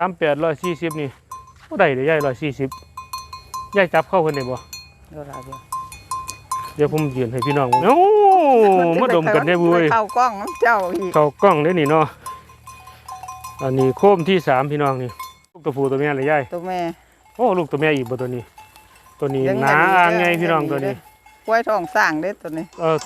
สามแปดร้อยสี่สิบนี่บ่ได้เดี๋ยวยายร้อยสี่สิบยายจับเข้าคนได้บ่เดี๋ยวเราเดี๋ยวเดี๋ยวผมยืนให้พี่น้องเบิ่งโอ้มาดมกันได้บุ้ยเข้ากล้องน้ำเจ้าอีกเข้ากล้องได้นี่เนาะอันนี้โคมที่สามพี่น้องนี่ลูกตัวผู้ตัวเมียเลยยายตัวแม่โอ้ลูกตัวเมียอีกบ่ตัวนี้ ตัวนี้ยังหนายังอ่างยังไงยังพี่น้องยังตัวนี้กล้วยทองสร้างเด้ตัวนี้เออ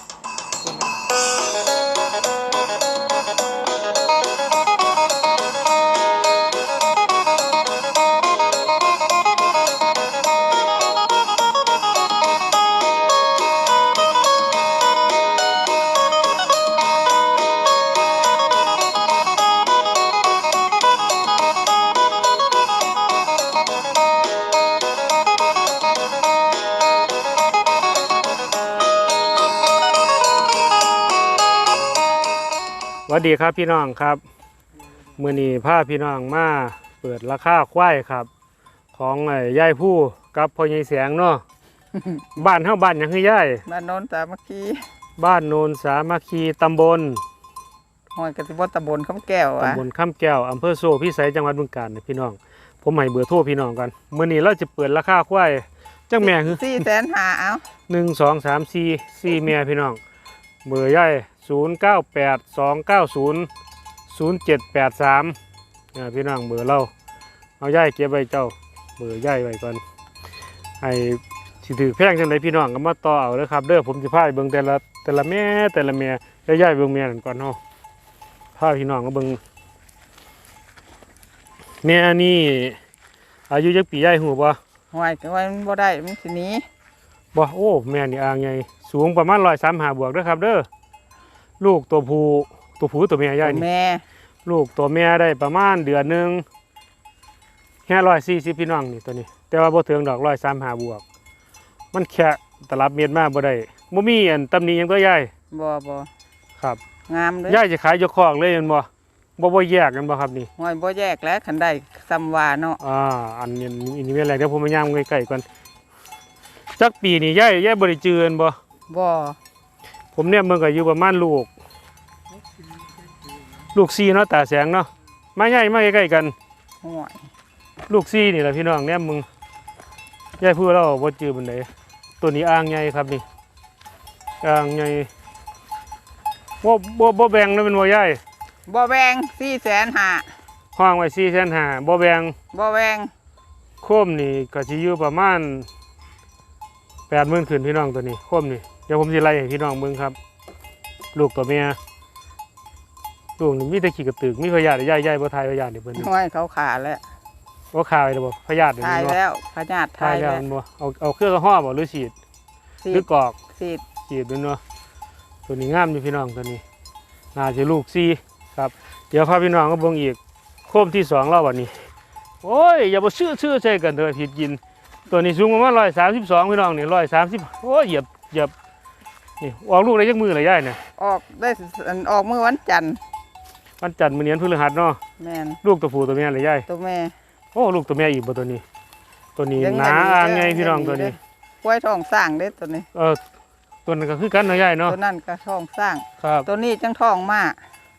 วัสดีครับพี่น้องครับมื้อนี้พาพี่น้องมาเปิดราคาควายครับ ของไอ้ยายผู้กับพ่อใหญ่แสงเนาะบ้านเฮาบ้านหยังคือยายบ้านโนนสามัคคีบ้านโนนสามัคคีตำบลหอยกระติบตำบลคำแก้วอะตำบลข้ามแก้วอำเภอโซ่พิสัยจังหวัดบึงกาฬนะพี่น้อง ผมให้เบอร์โทรพี่น้องกันมื้อนี้เราจะเปิดราคาควายจังแม่คือสี่แสนหาเอาหนึ่งสองสามสี่สี่แม่พี่น้องเบอร์ย่อย ศูนย์เก้าแปดสองเก้าศูนย์ศูนย์เจ็ดแปดสามพี่น้องเบอร์เราเอาย่ายเก็บไว้เจ้าเบอร์ย่ายไว้ก่อนให้สิถือแพงจังไดพี่น้องก็มาต่อเอาเด้อครับเด้อผมสิพาไปเบิ่งแต่ละแต่ละแม่แต่ละแม่แล้วย่ายเบิ่งแม่นั่นก่อนเนาะพาพี่น้องก็เบิ่งแม่นี่อายุจักปีย่ายหูบ่หอยก็ว่ามันบ่ได้มันสิหนี้บ่โอ้แม่นี่อ่างใหญ่สูงประมาณร้อยสามหาบวกเด้อครับเด้อ ลูกตัวผู้ตัวผู้ตัวเมียใหญ่นี่แม่ลูกตัวเมียได้ประมาณเดือนหนึ่งแค่ร้อยสี่สิบพี่น้องนี่ตัวนี้ แต่ว่าบ่ถึงดอกร้อยสามหาบวก มันแค่ตลับเม็ดมาบ่ได้บ่มีอันตำหนิหยังตัวใหญ่บ่บ่ครับงามเลยยายจะขายยกคอกเลยแม่นบ่บ่บ่แยกกันบ่ครับนี่หอยบ่แยกแล้วคันได้ซ้ำว่าเนาะอ่าอันนี้อันนี้เป็นอะไรเดี๋ยวผมมาย่างใกล้ๆก่อนจักปีนี่ยายยายบ่ได้จือกันบ่บ่ ผมเนี่ยมึงก็อยู่ประมาณลูก ลูกซีเนาะตาแสงเนาะมาใหญ่มาใกล้ๆกันหอยลูกซีนี่แหละพี่น้องเนี่ยมึงยายพูดแล้วบ่จือบันไดตัวนี้อ่างใหญ่ครับนี่อ่างใหญ่บ่บ่บ่แบ่งแล้วเป็นบ่ใหญ่บ่แบงสี่แสนหาห้องไว้4แสนห้าบ่แบ่งบ่แบงโคมนี่ก็สิอยู่ประมาณ80,000ขึ้นพี่น้องตัวนี้โคมนี่ เดี๋ยวผมสิไล่ให้พี่น้องเบิ่งครับ ลูกตัวเมียลูกนี่มีแต่ขี้กระตึกมีพยาธิใหญ่ใหญ่บ่ทายพยาธิเพิ่นหอยเขาขาแล้วบ่คายเลยบ่พยาธิเดี๋ยวทายนี้บ่แล้วพญาติทาทายยแล้แล้ววมันบ่เอาเอาเครื่องห่อบ่หรือฉีดสีหรืดอกรอก สีดฉีดด้วยเนาะตัวนี้งามอยู่พี่น้องตัวนี้น่าจะลูกซีครับ เดี๋ยวพาพี่น้องก็เบิ่งอีกโคมที่สองเราบัดนี้ โอ้ยอย่าบ่ชื่อชื่อใส่กันเถอะผิดกิน ตัวนี้สูงประมาณ132พี่น้องนี่130โอ้ยเหยียบเหยียบ นี่ออกลูกได้จักมือเลยยายเนี่ยออกได้อันออกมื้อวันจันทร์วันจันทร์มื้อนี้วันพฤหัสเนาะแม่นลูกตัวผู้ตัวเมียเลยยายตัวแม่โอ้ลูกตัวเมียอีกบ่ตัวนี้ ตัวนี้ยังหไงนาดีอ่างไงยังไงพี่น้องดีตัวนี้เด้อกล้วยทองสร้างเด้ตัวนี้ เออตัวนั้นก็คือกันเนาะยายเนาะตัวนั่นก็ทองสร้างครับ ตัวนี้จังทองมาก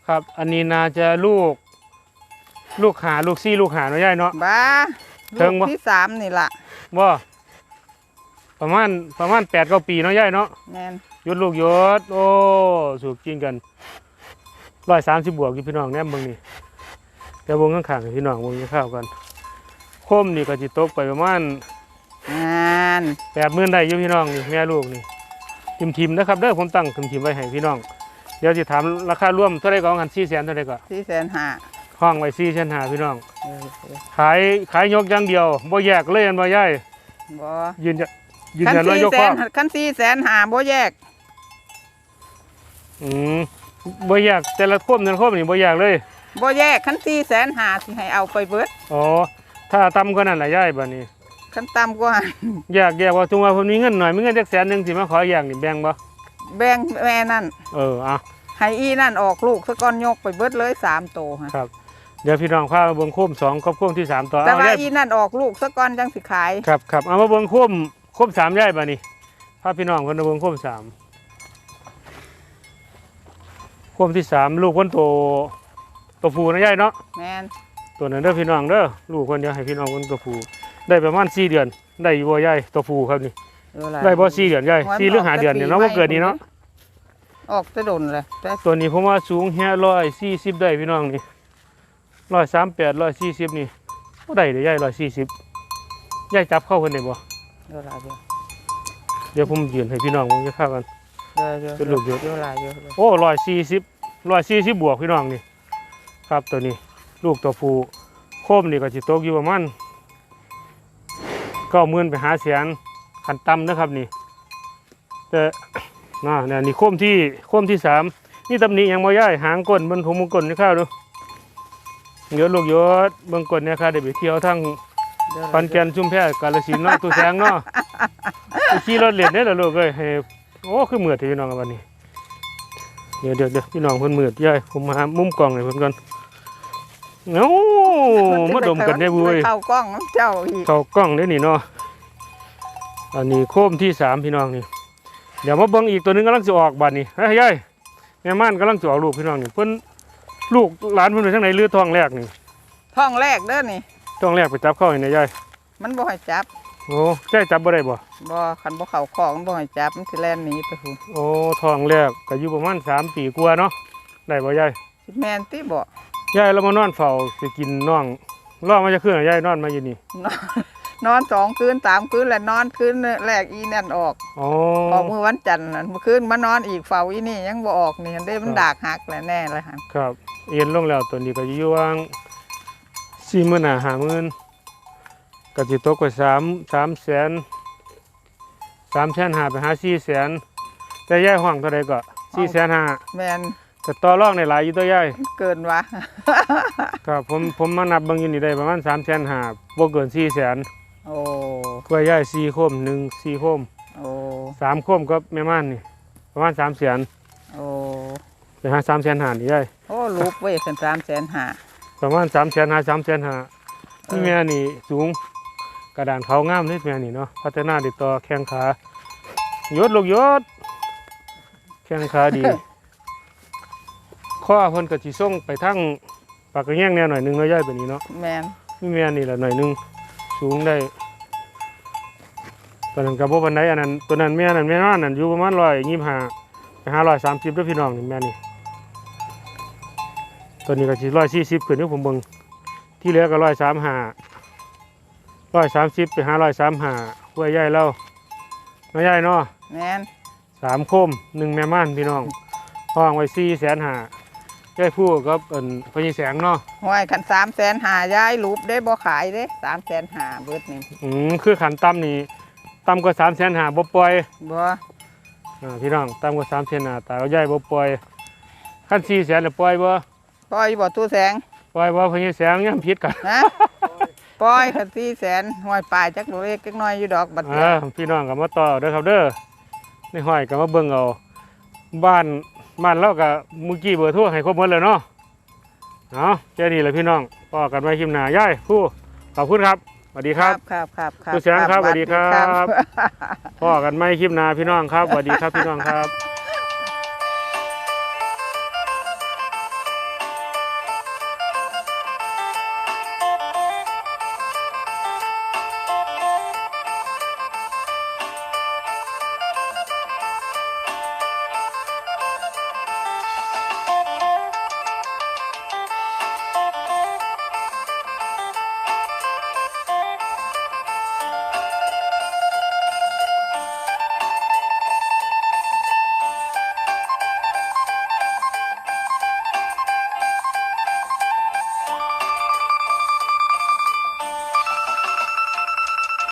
ครับ อันนี้น่าจะลูก ลูกหาลูกซี่ลูกหาเนาะยายเนาะบ้าเทิงบ่ลูกที่สามนี่ล่ะว่าประมาณประมาณแปดกปีเนาะยายเนาะแม่นห ยศลูกหยศโอ้สูบกินกันร้อยสามสิบบวกอยู่พี่น้องแนมเบิ่งนี่เดี๋ยววงข้างๆให้พี่น้องวงจะเข้าวกันโคมนี่ก็จิตกไปประมาณงานแปดหมื่นได้อยู่พี่น้องนี่แม่ลูกนี่ทิมทิมๆนะครับเด้อผมตั้งทิมทิมๆไว้ให้พี่น้อง เดี๋ยวจะถามราคาร่วมเท่าไรก็เอากันสี่แสนเท่าไรก็สี่แสนห้าห้องไว้สี่แสนหาพี่น้องเออเออขายขายยกอย่างเดียวบ่แยกเลยอันบ่ย่ายบ่ยืนจะยืนคันยันว่าสี่ยกแสข้อนคันสี่แสนห้าบ่แยก อืมบ่แยกแต่ละโคมแต่ละโคมนี่บ่แยกเลยบ่แยกคันสี่แสนห้าสิให้เอาไปเบิดอ๋อถ้าต่ำกว่านั้นล่ะย่ายบัดนี้คันต่ำกว่าแยกแยกว่าถึงว่าผมมีเงินหน่อยมีเงินจักแสนหนึงสิมาขอแยกนี่แบ่งบ่แบ่งแม่นั่นเอออะให้อีนั่นออกลูกซะก่อนยกไปเบิดเลยสามโตฮะครับ เดี๋ยวพี่น้องพามาเบิ่งโคมสองกับโคมที่สามต่อแต่เอาว่าย่ายอีนั่นออกลูกซะก่อนจังสิขาย ครับครับเอามาเบิ่งโคมโคมสามย่ายบัดนี้พาพี่น้องเพิ่นมาเบิ่งโคมสาม โคมที่สามลูกเพิ่นโตโตผู้นะย่ายเนาะแม่นตัวนั้นเด้อพี่น้องเด้อลูกคนเดียวให้พี่น้องคนตัวผู้ได้ประมาณ4เดือน ได้อยู่บ่ใหญ่ตัวผู้ครับนี่ เออล่ะได้บ่4เดือนใหญ่โอ้ย4หรือ5เดือนเนี่ยเนาะมันอบ่อกเกินนี้เนาะออกจะโดนเลยแต่ตัวนี้ผมว่าสูงแค่140ได้พี่น้องนี่138 140นี่บ่ได้เด้อใหญ่140ใหญ่จับเข้าเพิ่นได้บ่เดี๋ยวหลายเดี๋ยว เดี๋ยวผมยืนให้พี่น้องผมจะเข้ากัน เดี๋ยวเป็นลูกเยอะเดี๋ยวหลายเดี๋ยวโอ้ร้อยสี่สิบร้อยสี่สิบบวกพี่น้องนี่ครับตัวนี้ลูกตัวผู้โคมนี่ก็สิตกอยู่ประมาณเก้าหมื่นไปหาแสนขันต่ำนะครับนี่แต่ น่าเนี่ยนี่โคมที่โคมที่สามนี่ตำหนิยังบ่ย่ายหางก้นบนถุงมือก้นนี่ข้าวดูเดี๋ยวลูกยศเบิ่งก้นเนี่ยค่ะเดี๋ยวไปเที่ยวทั้งเดี๋ยวหลาย ปันแกนชุมแพกาลสินธุ์เนาะตัวแสงเนาะ ไปขี่รถเล่นเนี่ยเหรอลูกเอ้ยให้ โอ้คือมืดที่พี่น้องกันวันนี้ เดี๋ยวเดี๋ยวเดี๋ยวพี่น้องเพิ่นมืดย่ายผมมาหามุมกล้องให้เพิ่นก่อนเอ้ามาดมกันได้บุ้ยเข้ากล้องน้ำเจ้าอีกเข้ากล้องได้นี่เนาะอันนี้โคมที่สามพี่น้องนี่เดี๋ยวมาเบิ่งอีกตัวหนึงกำลังจะออกบัดนี้เฮ้ยยายแม่ม่านกำลังจะออกลูกพี่น้องนี่เพิ่นลูกหลานเพิ่นไปทางไหนเลือท้องแรกนี่ท้องแรกเด้อนี่ท้องแรกไปจับเข้าให้นายยายมันบ่ให้จับ โอ้ใช่จับบ่ได้บ่บ่คันบ่เข้าคอกมันบ่ให้จับมันสิแล่นหนีไปพุ่นโอ้ทองแรกก็อยู่ประมาณสามปีกว่าเนาะได้บ่ยายสิแม่นติบ่ยายเรามานอนเฝ้าสิกินน่องล่อมาจะเครื่องยายนอนมาอยู่นี่นอนนอนสองคืนสามคืนแล้วนอนคืนแรกอีนั่นออกอ๋อออกมื้อวันจันทร์นั่นเมื่อคืนมานอนอีกเฝ้าอีนี่ยังบ่ออกนี่เด้มันครับดากหักแล้วแน่เลยหั่นครับเอียนลงแล้วตัวนี้ก็อยู่ว่างสี่หมื่นหาห้าหมื่น ก็จิตกไปสามสามแสนสามแสนหาไปหาสี่แสนแต่ยายห้องเท่าไรก็สี่แสนห้าแม่นแต่ต่อรองในหลายอยู่ตัวยายเกินวะครับผมผมมานับเบางอยู่นี่ได้ประมาณสามแสนห้าบ่เกินสี่แสนโอ้กล้วยยายสี่โคมหนึ่งสี่โคมโอ้สามโคมก็แม่ม่านนี่ประมาณสามแสนโอ้ไปหาสามแสนหานี่ได้โอ้ลูกเว้ยกันสามแสนห้าประมาณสามแสนหาสามแสนหาเออนี่แม่นี่สูง กระดานเขางามนี่แม่นี่เนาะพัฒนาติดต่อแข้งขายศลูกยศแข้งขาดี ข้อเพิ่นก็สิส่งไปทั้งปากกระแยงแนวหน่อยหนึงเนาะย่อยแบบนี้เนาะแมนนี่แม่นี่แหละหน่อยหนึงสูงได้ตอนนั้นกับบ่ปานใดอันนั้นตัวนั้นแม่นั่นแม่นั่นนั่นอยู่ประมาณ125ไปหา130เด้อพี่น้องนี่แม่นี่ตัวนี้ก็สิ140ขึ้นเด้อผมเบิ่งที่เหลือก็ 135 130ไปหา135ห้วยใหญ่แล้วน้อยใหญ่เนาะแมนสามคมหนึ่งแม่ม่านพี่น้องห้องไว้4แสนหาได้ผู้กับเอิ้นพญแสงเนาะห้วยขันสามแสนหาย้ายลูกได้บ่ขายเด้สามแสนหาเบิดนี่อืมคือขันต่ำนี่ต่ำกว่าสามแสนหาบ่ปล่อยบ่อ่าพี่น้องต่ำกว่าสามแสนหาแต่เอาใหญ่บ่ปล่อยขั้นสี่แสนแล้วปล่อยบ่ปล่อยบ่ตู้แสงปล่อยบ่พญแสงยังผิดกันนะ ปล่อยขันสี่แสนห้วยปลายจักโลเล็กจักน้อยอยู่ดอกบัดเดียอ่าวพี่น้องก็มาต่อเด้อครับเด้อในห้อยก็มาเบิ่งเอาบ้านบ้านเราก็เมื่อกี้เบอร์โทรให้ครบหมดแล้วเนาะเอาแค่นี้แหละพี่น้องพอกันไว้คลิปหน้าย่ายผู้ขอบคุณครับสวัสดีครับ ครับครับครับตู้แสงครับสวัสดีครับครับ พ่อกันไม่คลิปหนาพี่น้องครับสวัสดีครับพี่น้องครับ